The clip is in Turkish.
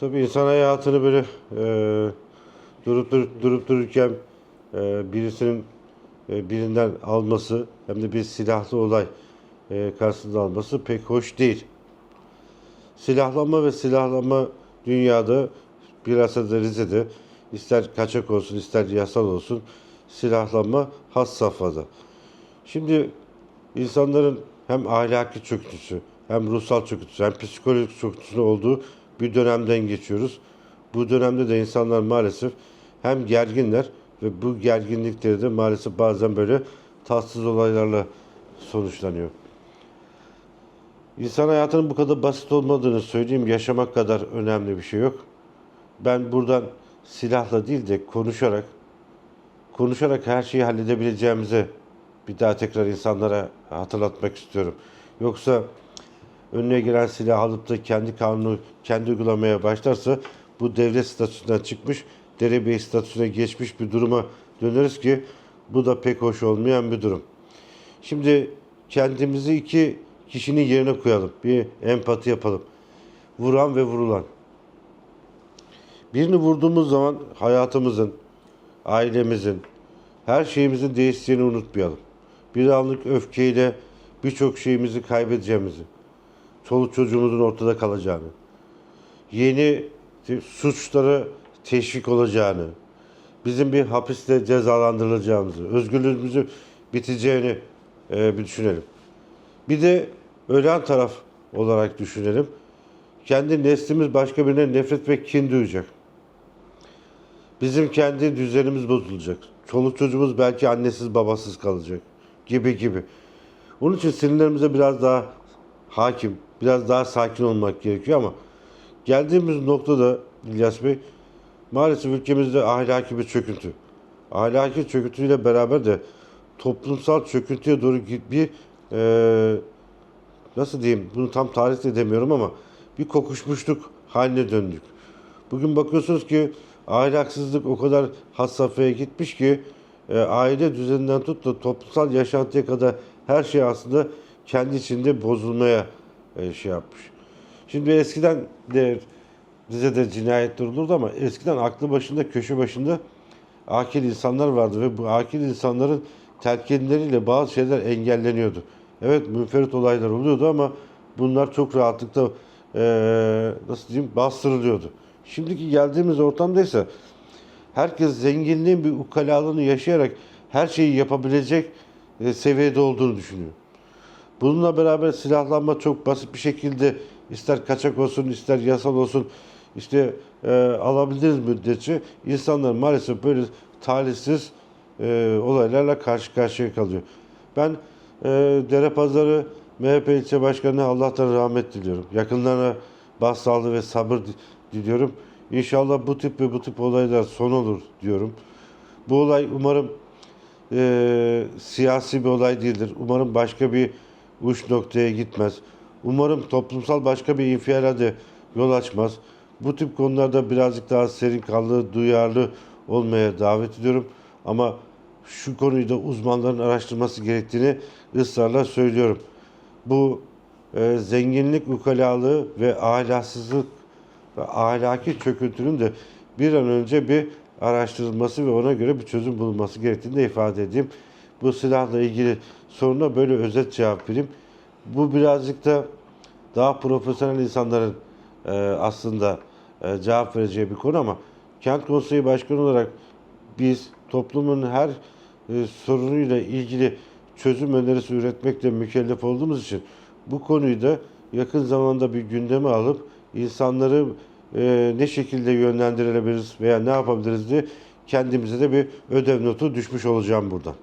Tabii insan hayatını böyle e, durup durup, durup dururken e, birisinin e, birinden alması hem de bir silahlı olay e, karşısında alması pek hoş değil. Silahlanma ve silahlanma dünyada bilhassa da Rize'de ister kaçak olsun ister yasal olsun silahlanma has safhada. Şimdi insanların hem ahlaki çöküntüsü hem ruhsal çöküntüsü hem psikolojik çöküntüsü olduğu bir dönemden geçiyoruz. Bu dönemde de insanlar maalesef hem gerginler ve bu gerginlikleri de maalesef bazen böyle tatsız olaylarla sonuçlanıyor. İnsan hayatının bu kadar basit olmadığını söyleyeyim. Yaşamak kadar önemli bir şey yok. Ben buradan silahla değil de konuşarak, konuşarak her şeyi halledebileceğimize bir daha tekrar insanlara hatırlatmak istiyorum. Yoksa önüne gelen silah alıp da kendi kanunu kendi uygulamaya başlarsa bu devlet statüsünden çıkmış, derebey statüsüne geçmiş bir duruma döneriz ki bu da pek hoş olmayan bir durum. Şimdi kendimizi iki kişinin yerine koyalım. Bir empati yapalım. Vuran ve vurulan. Birini vurduğumuz zaman hayatımızın, ailemizin, her şeyimizin değiştiğini unutmayalım. Bir anlık öfkeyle birçok şeyimizi kaybedeceğimizi, çoluk çocuğumuzun ortada kalacağını, yeni suçlara teşvik olacağını, bizim bir hapiste cezalandırılacağımızı, özgürlüğümüzü biteceğini e, bir düşünelim. Bir de ölen taraf olarak düşünelim. Kendi neslimiz başka birine nefret ve kin duyacak. Bizim kendi düzenimiz bozulacak. Çoluk çocuğumuz belki annesiz babasız kalacak gibi gibi. Onun için sinirlerimize biraz daha hakim, biraz daha sakin olmak gerekiyor ama geldiğimiz noktada İlyas Bey maalesef ülkemizde ahlaki bir çöküntü. Ahlaki çöküntüyle beraber de toplumsal çöküntüye doğru bir e, nasıl diyeyim bunu tam tarif edemiyorum ama bir kokuşmuşluk haline döndük. Bugün bakıyorsunuz ki ahlaksızlık o kadar has safhaya gitmiş ki e, aile düzeninden tut da toplumsal yaşantıya kadar her şey aslında kendi içinde bozulmaya e, şey yapmış. Şimdi eskiden de Rize'de cinayetler olurdu ama eskiden aklı başında köşe başında akil insanlar vardı ve bu akil insanların telkinleriyle bazı şeyler engelleniyordu. Evet münferit olaylar oluyordu ama bunlar çok rahatlıkla eee, nasıl diyeyim bastırılıyordu. Şimdiki geldiğimiz ortamda ise herkes zenginliğin bir ukalalığını yaşayarak her şeyi yapabilecek e, seviyede olduğunu düşünüyor. Bununla beraber silahlanma çok basit bir şekilde ister kaçak olsun ister yasal olsun işte e, alabiliriz müddetçe insanlar maalesef böyle talihsiz e, olaylarla karşı karşıya kalıyor. Ben e, Dere Pazarı MHP ilçe başkanına Allah'tan rahmet diliyorum. Yakınlarına başsağlığı ve sabır di- diliyorum. İnşallah bu tip ve bu tip olaylar son olur diyorum. Bu olay umarım e, siyasi bir olay değildir. Umarım başka bir uç noktaya gitmez. Umarım toplumsal başka bir infiale de yol açmaz. Bu tip konularda birazcık daha serin kanlı, duyarlı olmaya davet ediyorum. Ama şu konuyu da uzmanların araştırması gerektiğini ısrarla söylüyorum. Bu e, zenginlik ukalalığı ve ahlaksızlık ve ahlaki çöküntünün de bir an önce bir araştırılması ve ona göre bir çözüm bulunması gerektiğini de ifade edeyim. Bu silahla ilgili soruna böyle özet cevap vereyim. Bu birazcık da daha profesyonel insanların e, aslında e, cevap vereceği bir konu ama kent konseyi başkanı olarak biz toplumun her e, sorunuyla ilgili çözüm önerisi üretmekle mükellef olduğumuz için bu konuyu da yakın zamanda bir gündeme alıp insanları e, ne şekilde yönlendirebiliriz veya ne yapabiliriz diye kendimize de bir ödev notu düşmüş olacağım buradan.